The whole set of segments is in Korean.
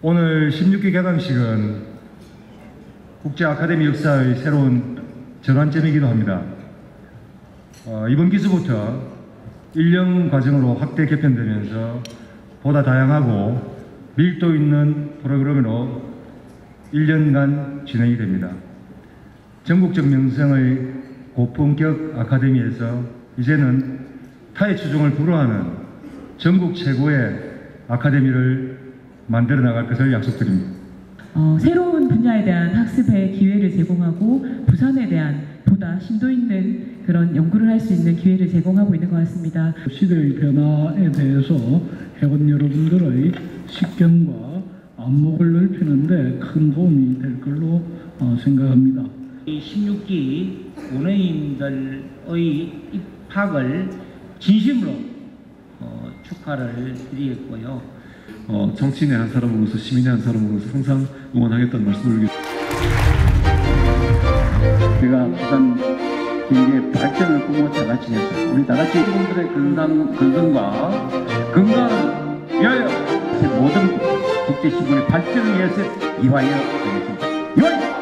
오늘 16기 개강식은 국제 아카데미 역사의 새로운 전환점이기도 합니다. 어, 이번 기수부터 1년 과정으로 확대 개편되면서 보다 다양하고 밀도 있는 프로그램으로 1년간 진행이 됩니다. 전국적 명성의 고품격 아카데미에서 이제는 타의 추종을 불허하는 전국 최고의 아카데미를 만들어 나갈 것을 약속드립니다. 어, 새로운 분야에 대한 학습의 기회를 제공하고 부산에 대한 보다 심도 있는 그런 연구를 할 수 있는 기회를 제공하고 있는 것 같습니다. 시대의 변화에 대해서 회원 여러분들의 식견과 안목을 넓히는데 큰 도움이 될 걸로 어, 생각합니다. 이 16기 운영인들의 입학을 진심으로 어, 축하를 드리겠고요. 어, 정치인의 한 사람으로서 시민의 한 사람으로서 항상 응원하겠다는 말씀을 드리겠습니다. 우리가 부산 경기의 발전을 꿈을 다 같이 해서 우리 다 같이 이분들의 건강, 건강과 건강을 위하여 모든 국제 시군의 발전을 위해서 이화여 되겠습니다. 이화여!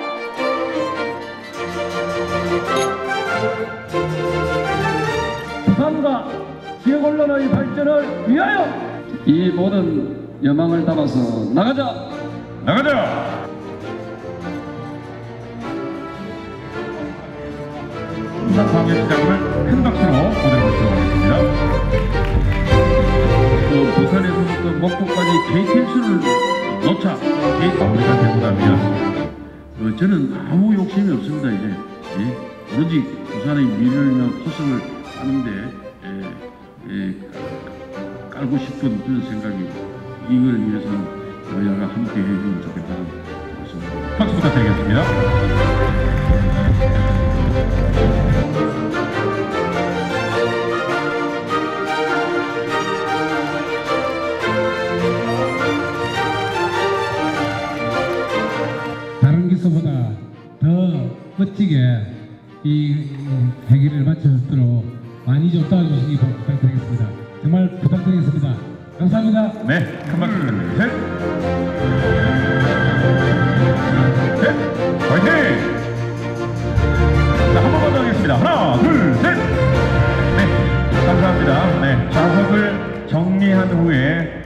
부산과 지역 언론의 발전을 위하여 이 모든 여망을 담아서 나가자! 나가자! 부산광역시장을 큰 박수로 보도록 하겠습니다. 그 부산에서 부터 목포까지 KTX를 놓자. 우리가 되고 나면 어, 저는 아무 욕심이 없습니다 이제. 예? 오로지 부산의 미래나 포석을 하는데 예, 예, 깔고 싶은 그런 생각이고 이걸 위해서는 여야가 함께 해주면 좋겠다는 말씀입니다. 박수 부탁드리겠습니다. 기수보다 더 멋지게 이 회기를 마쳐주도록 많이 좀 도와주시기 부탁드리겠습니다. 정말 부탁드리겠습니다. 감사합니다. 네, 큰 박수. 셋. 셋. 화이팅! 자, 한 번만 더 하겠습니다. 하나, 둘, 셋. 네, 감사합니다. 네, 좌석을 정리한 후에